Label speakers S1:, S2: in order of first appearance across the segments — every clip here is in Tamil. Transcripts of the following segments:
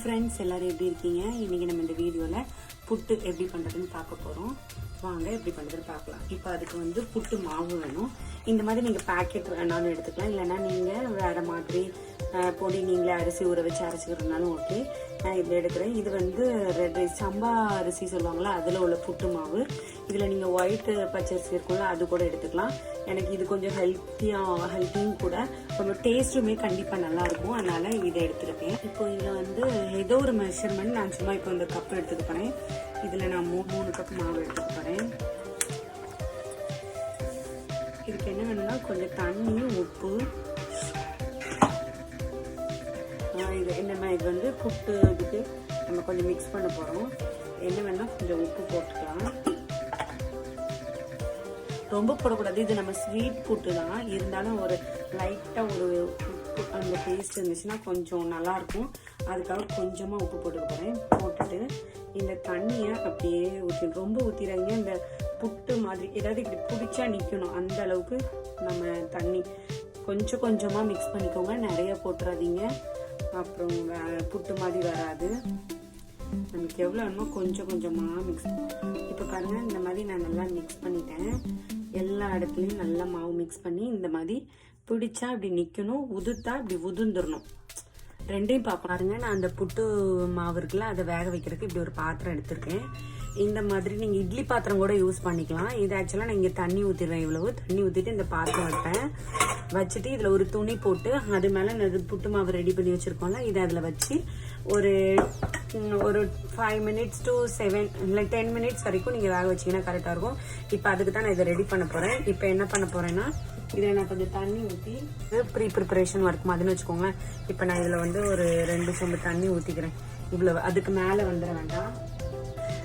S1: ஃப்ரெண்ட்ஸ் எல்லாரும் எப்படி இருக்கீங்க? இன்னைக்கு நம்ம இந்த வீடியோவில் புட்டு எப்படி பண்ணுறதுன்னு பார்க்க போகிறோம் வாங்க எப்படி பண்ணுறதுன்னு பார்க்கலாம். இப்போ அதுக்கு வந்து புட்டு மாவு வேணும். இந்த மாதிரி நீங்கள் பேக்கெட் வேணாலும் எடுத்துக்கலாம். இல்லைன்னா நீங்கள் வேறு மாதிரி பொடி நீங்களே அரிசி ஊற வச்சு அரைச்சிக்கிறதுனாலும் ஓகே நான் இதில் எடுக்கிறேன். இது வந்து ரெட் ரைஸ் சம்பா அரிசி சொல்லுவாங்களா அதில் உள்ள புட்டு மாவு. இதில் நீங்கள் ஒயிட் பச்சரிசி இருக்கும்ல அது கூட எடுத்துக்கலாம். எனக்கு இது கொஞ்சம் ஹெல்த்தியாக ஹெல்த்தியும் கூட. கொஞ்சம் டேஸ்ட்டுமே கண்டிப்பாக நல்லாயிருக்கும் அதனால் இதை எடுத்துருக்கேன். இப்போ இதில் வந்து ஏதோ ஒரு மெஷர்மெண்ட் நான் சும்மா இப்போ இந்த கப் எடுத்துக்க போகிறேன் இதில் நான் மூணு மூணு கப் மாவு எடுத்துக்க போகிறேன். இதுக்கு என்ன வேணும்னா கொஞ்சம் தண்ணி உப்பு. இது என்னம்மா இது வந்து புட்டு இதுக்கு நம்ம கொஞ்சம் மிக்ஸ் பண்ண போகிறோம். என்ன வேணால் கொஞ்சம் உப்பு போட்டுக்கலாம். ரொம்ப போடக்கூடாது. இது நம்ம ஸ்வீட் புட்டு தான். இருந்தாலும் ஒரு லைட்டாக ஒரு உப்பு அந்த டேஸ்ட் இருந்துச்சுன்னா கொஞ்சம் நல்லாயிருக்கும். அதுக்காக கொஞ்சமாக உப்பு போட்டுக்க போகிறேன். போட்டுட்டு இந்த தண்ணியை அப்படியே ஊற்றி ரொம்ப ஊற்றிடுறாங்க இந்த புட்டு மாதிரி ஏதாவது இப்படி பிடிச்சா நிற்கணும் அந்த அளவுக்கு நம்ம தண்ணி கொஞ்சம் கொஞ்சமாக மிக்ஸ் பண்ணிக்கோங்க. நிறைய போட்டுறாதீங்க. அப்புறம் புட்டு மாதிரி வராது. நமக்கு எவ்வளோ வேணுமோ கொஞ்சம் கொஞ்சமாக மிக்ஸ் இப்போ பாருங்க இந்த மாதிரி நான் நல்லா மிக்ஸ் பண்ணிட்டேன். எல்லா இடத்துலையும் நல்லா மாவு மிக்ஸ் பண்ணி இந்த மாதிரி பிடிச்சா இப்படி நிற்கணும் உதுத்தா இப்படி உதுந்துடணும் ரெண்டையும் பா- பாருங்க நான் அந்த புட்டு மாவு இருக்குல்ல அதை வேக வைக்கிறதுக்கு இப்படி ஒரு பாத்திரம் எடுத்திருக்கேன். இந்த மாதிரி நீங்கள் இட்லி பாத்திரம் கூட யூஸ் பண்ணிக்கலாம். இது ஆக்சுவலாக நான் இங்கே தண்ணி ஊற்றிடுவேன் இவ்வளவு. தண்ணி ஊற்றிட்டு இந்த பாத்திரம் வைப்பேன். வச்சுட்டு இதில் ஒரு துணி போட்டு அது மேலே நான் இது புட்டு மாவு ரெடி பண்ணி வச்சுருக்கோம்ல இதை அதில் வச்சு ஒரு ஒரு ஃபைவ் மினிட்ஸ் டு செவன் இல்லை டென் மினிட்ஸ் வரைக்கும் நீங்கள் வேக வச்சீங்கன்னா கரெக்டாக இருக்கும். இப்போ அதுக்கு தான் நான் இதை ரெடி பண்ண போகிறேன் இப்போ என்ன பண்ண போகிறேன்னா இதில் நான் கொஞ்சம் தண்ணி ஊற்றி ப்ரீ ப்ரிப்பரேஷன் ஒர்க் மாதிரின்னு வச்சுக்கோங்களேன். இப்போ நான் இதில் வந்து ஒரு ரெண்டு சொம்பு தண்ணி ஊற்றிக்கிறேன் இவ்வளோ அதுக்கு மேலே வந்துட வேண்டாம்.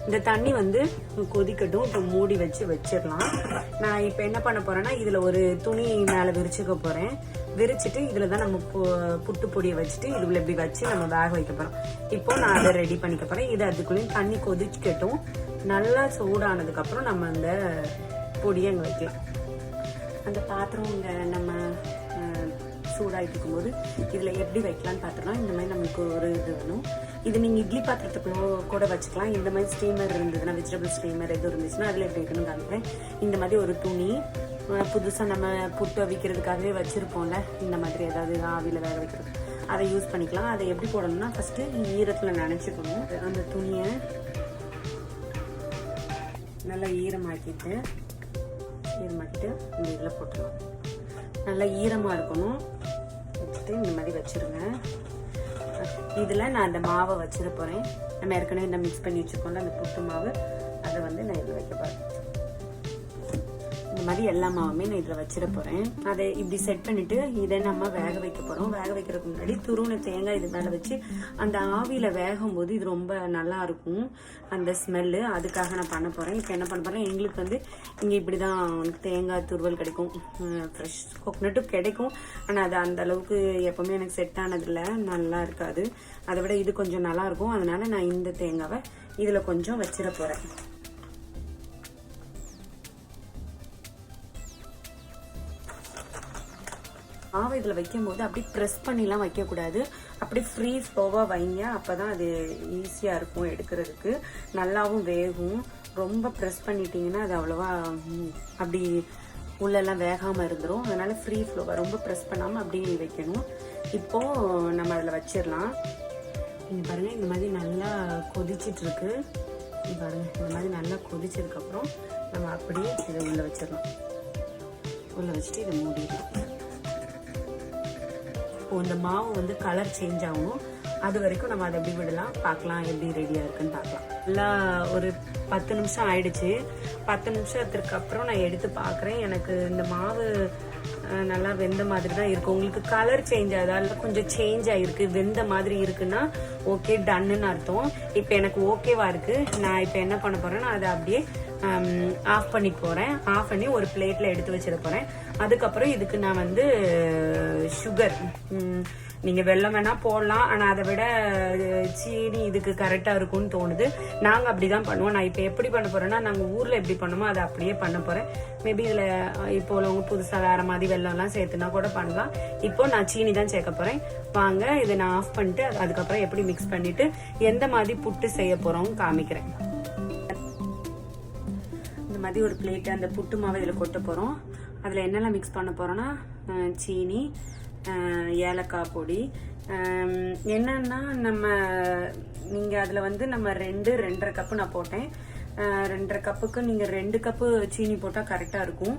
S1: இந்த தண்ணி வந்து கொதிக்கட்டும். இப்போ மூடி வச்சு வச்சிடலாம். நான் இப்போ என்ன பண்ண போறேன்னா இதில் ஒரு துணி மேலே விரிச்சுக்க போகிறேன் விரிச்சிட்டு இதில் தான் நம்ம பு- புட்டு பொடியை வச்சுட்டு இதுல இப்படி வச்சு நம்ம வேக வைக்க போகிறோம் இப்போ நான் அதை ரெடி பண்ணிக்க போகிறேன் இது அதுக்குள்ளேயும் தண்ணி கொதிக்கட்டும். நல்லா சூடானதுக்கப்புறம் நம்ம அந்த பொடியை அங்கே வைக்கலாம். அந்த பாத்திரம் இங்கே நம்ம சூடாகிட்டு இருக்கும்போது இதில் எப்படி வைக்கலாம்னு பார்த்துக்கலாம் இந்த மாதிரி நமக்கு ஒரு இது வேணும். இது நீங்கள் இட்லி பாத்திரத்துக்குள்ள கூட வச்சுக்கலாம். இந்த மாதிரி ஸ்டீமர் இருந்ததுன்னா வெஜிடபிள் ஸ்டீமர் எதுவும் இருந்துச்சுன்னா அதில் எப்படி வைக்கணும்னு காமிக்கிறேன். இந்த மாதிரி ஒரு துணி புதுசாக நம்ம புட்டு அவிக்கிறதுக்காகவே வச்சுருப்போம்ல இந்த மாதிரி ஏதாவது ஆவியில் வேக வைக்கிறது. அதை யூஸ் பண்ணிக்கலாம். அதை எப்படி போடணும்னா ஃபஸ்ட்டு ஈரத்தில் நினச்சிக்கணும். அந்த துணியை நல்லா ஈரமாக்கிட்டு ஈரமாக்கிட்டு இந்த இதில் போட்டுருவோம் நல்லா ஈரமாக இருக்கணும். வச்சுட்டு இந்த மாதிரி வச்சிருங்க. இதில் நான் அந்த மாவை வச்சிட போகிறேன் நம்ம ஏற்கனவே இந்த மிக்ஸ் பண்ணி வச்சுருக்கோம்ல அந்த புட்டு மாவு. அதை வந்து நான் இதில் வைக்க போகிறேன் மாதிரி எல்லா மாவுமே நான் இதில் வச்சிட போகிறேன் அதை இப்படி செட் பண்ணிட்டு இதை நம்ம வேக வைக்க போகிறோம் வேக வைக்கிறதுக்கு முன்னாடி துருவனை தேங்காய் இது மேலே வச்சு அந்த ஆவியில் வேகும் போது இது ரொம்ப நல்லா இருக்கும். அந்த ஸ்மெல்லு அதுக்காக நான் பண்ண போகிறேன் இப்போ என்ன பண்ண போகிறேன் எங்களுக்கு வந்து இங்கே இப்படி தான் தேங்காய் துருவல் கிடைக்கும். ஃப்ரெஷ் கோகனட்டும் கிடைக்கும். ஆனால் அது அந்த அளவுக்கு எப்பவுமே எனக்கு செட் ஆனதில்ல. நல்லா இருக்காது. அதை விட இது கொஞ்சம் நல்லாயிருக்கும் அதனால் நான் இந்த தேங்காவை இதில் கொஞ்சம் வச்சிட போகிறேன் மாவு இதில் வைக்கும்போது அப்படி ப்ரெஸ் பண்ணிலாம் வைக்கக்கூடாது. அப்படி ஃப்ரீ ஃப்ளோவாக வைங்க. அப்போ தான் அது ஈஸியாக இருக்கும் எடுக்கிறதுக்கு. நல்லாவும் வேகும். ரொம்ப ப்ரெஸ் பண்ணிட்டீங்கன்னா அது அவ்வளோவா அப்படி உள்ளெல்லாம் வேகாமல் இருந்துடும் அதனால் ஃப்ரீ ஃப்ளோவாக ரொம்ப ப்ரெஸ் பண்ணாமல் அப்படியே வைக்கணும். இப்போது நம்ம அதில் வச்சிடலாம். இங்கே பாருங்கள் இந்த மாதிரி நல்லா கொதிச்சிட்ருக்கு. பாருங்கள் இந்த மாதிரி நல்லா கொதிச்சதுக்கப்புறம் நம்ம அப்படியே இதை உள்ளே வச்சிடலாம். உள்ளே வச்சுட்டு இதை மூடிடலாம். இப்போ இந்த மாவு வந்து கலர் சேஞ்ச் ஆகும். அது வரைக்கும் நம்ம அதை எப்படி விடலாம்? பார்க்கலாம் எப்படி ரெடியாக இருக்குன்னு பார்க்கலாம். நல்லா ஒரு பத்து நிமிஷம் ஆயிடுச்சு. பத்து நிமிஷத்துக்கு அப்புறம் நான் எடுத்து பார்க்குறேன். எனக்கு இந்த மாவு நல்லா வெந்த மாதிரி தான் இருக்கு. உங்களுக்கு கலர் சேஞ்ச் ஆகுதா? இல்லை கொஞ்சம் சேஞ்ச் ஆகிருக்கு வெந்த மாதிரி இருக்குன்னா ஓகே டன்னுன்னு அர்த்தம். இப்போ எனக்கு ஓகேவா இருக்கு. நான் இப்போ என்ன பண்ண போறேன்னா அதை அப்படியே Um, ஆஃப் பண்ணி போகிறேன் ஆஃப் பண்ணி ஒரு பிளேட்டில் எடுத்து வச்சிட போகிறேன் அதுக்கப்புறம் இதுக்கு நான் வந்து சுகர் நீங்கள் வெள்ளம் வேணால் போடலாம். ஆனால் அதை விட சீனி இதுக்கு கரெக்டாக இருக்கும்னு தோணுது. நாங்கள் அப்படி தான் பண்ணுவோம். நான் இப்போ எப்படி பண்ண போகிறேன்னா நாங்கள் ஊரில் எப்படி பண்ணுமோ அதை அப்படியே பண்ண போகிறேன் மேபி இதில் இப்போ உள்ளவங்க புதுசாக வேறு மாதிரி வெள்ளம்லாம் சேர்த்துனா கூட பண்ணலாம். இப்போ நான் சீனி தான் சேர்க்க போகிறேன் வாங்க இதை நான் ஆஃப் பண்ணிட்டு அதுக்கப்புறம் எப்படி மிக்ஸ் பண்ணிவிட்டு எந்த மாதிரி புட்டு செய்ய போகிறோம் காமிக்கிறேன். மாதிரி ஒரு பிளேட் அந்த புட்டு மாவு இதில் கொட்ட போகிறோம் அதில் என்னெல்லாம் மிக்ஸ் பண்ண போகிறோன்னா சீனி ஏலக்காய் பொடி என்னன்னா நம்ம நீங்கள் அதில் வந்து நம்ம ரெண்டு ரெண்டரை கப்பு நான் போட்டேன். ரெண்டரை கப்புக்கு நீங்கள் ரெண்டு கப்பு சீனி போட்டால் கரெக்டாக இருக்கும்.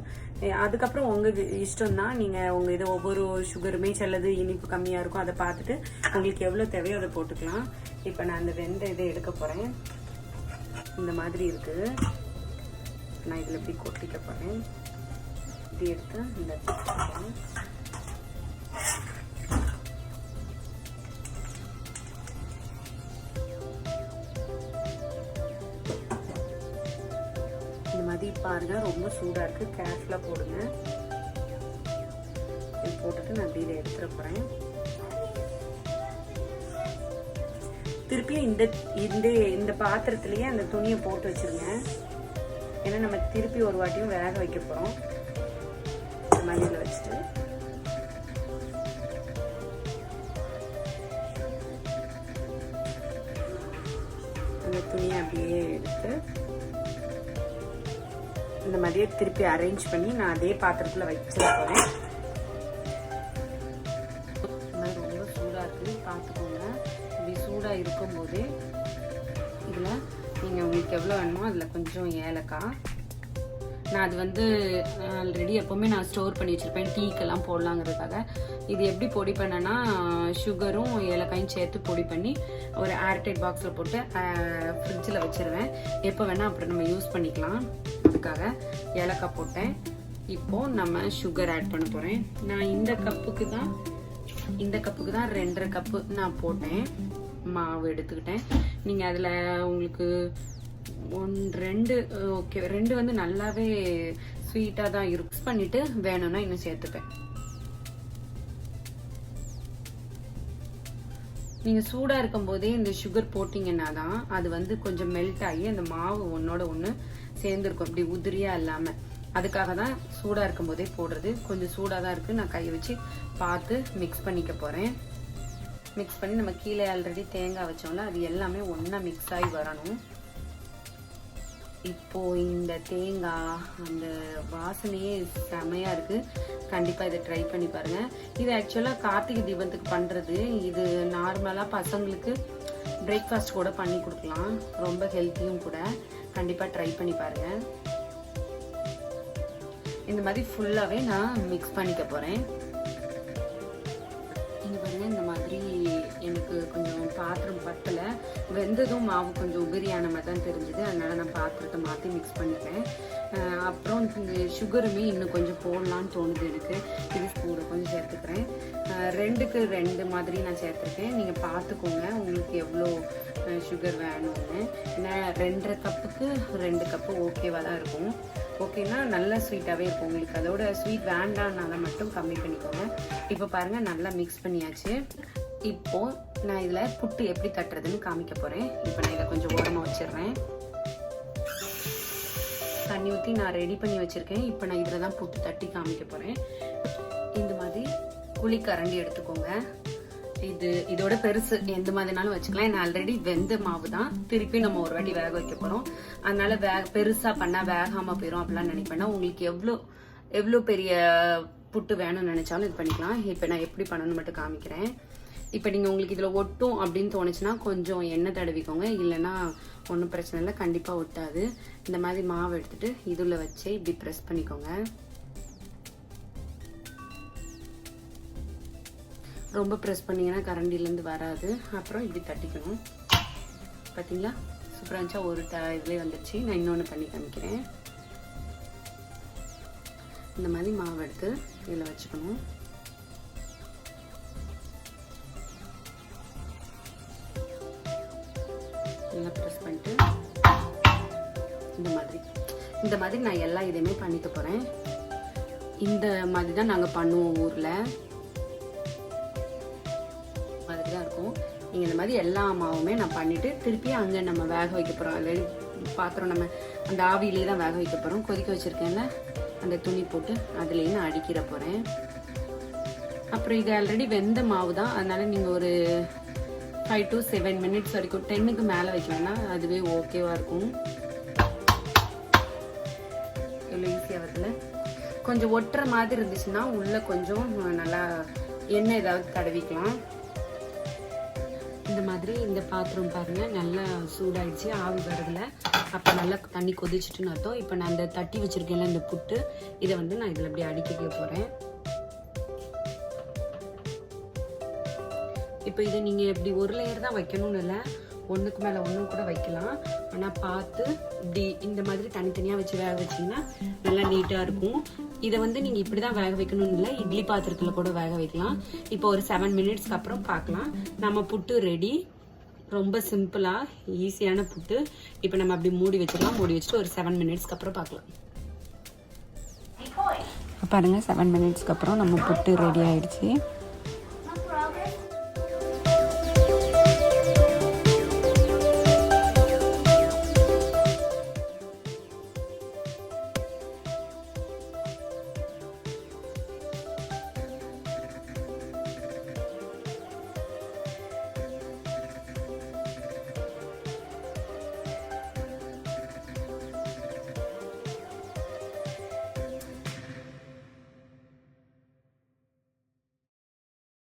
S1: அதுக்கப்புறம் உங்கள் இஷ்டம் தான் நீங்கள் உங்கள் இது ஒவ்வொரு சுகருமே சிலது இனிப்பு கம்மியாக இருக்கும் அதை பார்த்துட்டு உங்களுக்கு எவ்வளோ தேவையோ அதை போட்டுக்கலாம். இப்போ நான் அந்த வெந்த இதை எடுக்க போகிறேன் இந்த மாதிரி இருக்குது நான் இதில் இப்படி கொட்டிக்க போகிறேன்? இது எடுத்து இந்த இந்த மாதிரி பாருங்க ரொம்ப சூடாக இருக்குது கேர்ஃபுல்லாக போடுங்க. இது போட்டுட்டு நான் இப்படி இதை போகிறேன் திருப்பியும் இந்த இந்த இந்த பாத்திரத்திலேயே அந்த துணியை போட்டு வச்சிருங்க. ஏன்னா நம்ம திருப்பி ஒரு வாட்டியும் வேக வைக்க போகிறோம் இந்த மாதிரி இதில் வச்சுட்டு. அந்த துணியை அப்படியே எடுத்து இந்த மாதிரியே திருப்பி அரேஞ்ச் பண்ணி நான் அதே பாத்திரத்தில் வச்சு போகிறேன் உங்களுக்கு எவ்வளோ வேணுமோ அதில் கொஞ்சம் ஏலக்காய். நான் அது வந்து ஆல்ரெடி எப்போவுமே நான் ஸ்டோர் பண்ணி வச்சுருப்பேன். டீக்கெல்லாம் போடலாங்கிறதுக்காக. இது எப்படி பொடி பண்ணேன்னா சுகரும் ஏலக்காயும் சேர்த்து பொடி பண்ணி ஒரு ஏர்டைட் பாக்ஸில் போட்டு ஃப்ரிட்ஜில் வச்சிருவேன். எப்போ வேணால் அப்புறம் நம்ம யூஸ் பண்ணிக்கலாம். அதுக்காக ஏலக்காய் போட்டேன். இப்போது நம்ம சுகர் ஆட் பண்ண போகிறேன் நான் இந்த கப்புக்கு தான் இந்த கப்புக்கு தான் ரெண்டரை கப்பு நான் போட்டேன். மாவு எடுத்துக்கிட்டேன். நீங்கள் அதில் உங்களுக்கு ஒன் ரெண்டு ஓகே ரெண்டு வந்து நல்லாவே ஸ்வீட்டாக தான் இருக்கும். பண்ணிட்டு வேணும்னா இன்னும் சேர்த்துப்பேன். நீங்கள் சூடாக இருக்கும் போதே இந்த சுகர் போட்டிங்கன்னா தான் அது வந்து கொஞ்சம் மெல்ட் ஆகி அந்த மாவு ஒன்றோட ஒன்று சேர்ந்துருக்கும். அப்படி உதிரியாக இல்லாமல் அதுக்காக தான் சூடாக இருக்கும் போதே போடுறது. கொஞ்சம் சூடாக தான் இருக்குது நான் கையை வச்சு பார்த்து மிக்ஸ் பண்ணிக்க போகிறேன் மிக்ஸ் பண்ணி நம்ம கீழே ஆல்ரெடி தேங்காய் வச்சோம்ல அது எல்லாமே ஒன்றா மிக்ஸ் ஆகி வரணும். இப்போ இந்த தேங்காய் அந்த வாசனையே செமையாக இருக்குது கண்டிப்பாக இதை ட்ரை பண்ணி பாருங்கள் இது ஆக்சுவலாக கார்த்திகை தீபத்துக்கு பண்ணுறது இது நார்மலாக பசங்களுக்கு பிரேக்ஃபாஸ்ட் கூட பண்ணி கொடுக்கலாம். ரொம்ப ஹெல்த்தியும் கூட. கண்டிப்பாக ட்ரை பண்ணி பாருங்கள் இந்த மாதிரி ஃபுல்லாகவே நான் மிக்ஸ் பண்ணிக்க போகிறேன் இங்கே பாருங்கள் இந்த மாதிரி எனக்கு கொஞ்சம் பாத்திரம் பத்தல வெந்ததும் மாவு கொஞ்சம் உபரியான மாதிரி தான் தெரிஞ்சுது. அதனால நான் பாத்திரத்தை மாற்றி மிக்ஸ் பண்ணிட்டேன் அப்புறம் இந்த சுகருமே இன்னும் கொஞ்சம் போடலான்னு தோணுது எனக்கு. இது கூட கொஞ்சம் சேர்த்துக்கிறேன். ரெண்டுக்கு ரெண்டு மாதிரி நான் சேர்த்துருக்கேன். நீங்கள் பார்த்துக்கோங்க உங்களுக்கு எவ்வளோ சுகர் வேணும்னு. ஏன்னா ரெண்டரை கப்புக்கு ரெண்டு கப்பு ஓகேவாக தான் இருக்கும். ஓகேன்னா நல்லா ஸ்வீட்டாகவே இருக்கும். உங்களுக்கு அதோட ஸ்வீட் வேண்டாம்னால மட்டும் கம்மி பண்ணிக்கோங்க. இப்போ பாருங்கள் நல்லா மிக்ஸ் பண்ணியாச்சு. இப்போ நான் இதில் புட்டு எப்படி தட்டுறதுன்னு காமிக்க போகிறேன் இப்போ நான் இதை கொஞ்சம் ஓரமாக வச்சிடுறேன். தண்ணி ஊற்றி நான் ரெடி பண்ணி வச்சுருக்கேன். இப்போ நான் இதில் தான் புட்டு தட்டி காமிக்க போகிறேன் இந்த மாதிரி குழி கரண்டி எடுத்துக்கோங்க. இது இதோட பெருசு எந்த மாதிரினாலும் வச்சுக்கலாம். ஏன்னா ஆல்ரெடி வெந்த மாவு தான். திருப்பி நம்ம ஒரு வாட்டி வேக வைக்க போகிறோம் அதனால வே பெருசாக பண்ணால் வேகாம போயிடும் அப்படிலாம் நினைப்பேன்னா உங்களுக்கு எவ்வளோ எவ்வளோ பெரிய புட்டு வேணும்னு நினச்சாலும் இது பண்ணிக்கலாம். இப்போ நான் எப்படி பண்ணணும்னு மட்டும் காமிக்கிறேன். இப்போ நீங்கள் உங்களுக்கு இதில் ஒட்டும் அப்படின்னு தோணுச்சுன்னா கொஞ்சம் எண்ணெய் தடவிக்கோங்க. இல்லைன்னா ஒன்றும் பிரச்சனை இல்லை கண்டிப்பாக ஒட்டாது. இந்த மாதிரி மாவு எடுத்துகிட்டு இதில் வச்சு இப்படி ப்ரெஸ் பண்ணிக்கோங்க. ரொம்ப ப்ரெஸ் பண்ணிங்கன்னா கரண்டிலேருந்து வராது. அப்புறம் இப்படி தட்டிக்கணும். பார்த்தீங்களா சூப்பராக இருந்துச்சா? ஒரு த இதுலேயே வந்துடுச்சு நான் இன்னொன்று பண்ணி காமிக்கிறேன். இந்த மாதிரி மாவு எடுத்து இதில் வச்சுக்கணும். இந்த மாதிரி. இந்த மாதிரி நான் எல்லா இதையுமே பண்ணிக்க போகிறேன் இந்த மாதிரி தான் நாங்கள் பண்ணுவோம் ஊரில். மாதிரி தான் இருக்கும். நீங்கள் இந்த மாதிரி எல்லா மாவுமே நான் பண்ணிவிட்டு திருப்பி அங்கே நம்ம வேக வைக்க போகிறோம் ஆல்ரெடி பாத்திரம் நம்ம அந்த ஆவியிலே தான் வேக வைக்க போகிறோம் கொதிக்க வச்சுருக்கேன்ல அந்த துணி போட்டு அதுலேயே நான் அடிக்கிற போகிறேன் அப்புறம் இது ஆல்ரெடி வெந்த மாவு தான். அதனால் நீங்கள் ஒரு ஃபைவ் டு செவன் மினிட்ஸ் வரைக்கும் டென்னுக்கு மேலே வைக்கலன்னா அதுவே ஓகேவாக இருக்கும். எவ்வளோ ஈஸியாக வருதுல கொஞ்சம் ஒட்டுற மாதிரி இருந்துச்சுன்னா உள்ள கொஞ்சம் நல்லா எண்ணெய் ஏதாவது தடவிக்கலாம். இந்த மாதிரி இந்த பாத்திரம் பாருங்கள் நல்லா சூடாயிடுச்சு ஆவி வரதில்ல அப்போ நல்லா தண்ணி கொதிச்சுட்டுன்னு அர்த்தம் இப்போ நான் அந்த தட்டி வச்சுருக்கேன்ல இந்த புட்டு இதை வந்து நான் இதில் அப்படியே அடிக்க போகிறேன் இப்போ இதை நீங்கள் இப்படி ஒரு லேயர் தான் வைக்கணும்னு இல்லை. ஒன்றுக்கு மேலே ஒன்றும் கூட வைக்கலாம். ஆனால் பார்த்து இப்படி இந்த மாதிரி தனித்தனியாக வச்சு வேக வச்சிங்கன்னா நல்லா நீட்டாக இருக்கும். இதை வந்து நீங்கள் இப்படி தான் வேக வைக்கணும்னு இல்லை இட்லி பாத்திரத்தில் கூட வேக வைக்கலாம். இப்போ ஒரு செவன் மினிட்ஸ்க்கு அப்புறம் பார்க்கலாம். நம்ம புட்டு ரெடி ரொம்ப சிம்பிளாக ஈஸியான புட்டு. இப்போ நம்ம அப்படி மூடி வச்சிடலாம். மூடி வச்சுட்டு ஒரு செவன் மினிட்ஸ்க்கு அப்புறம் பார்க்கலாம். பாருங்கள் செவன் மினிட்ஸ்க்கு அப்புறம் நம்ம புட்டு ரெடி ஆயிடுச்சு.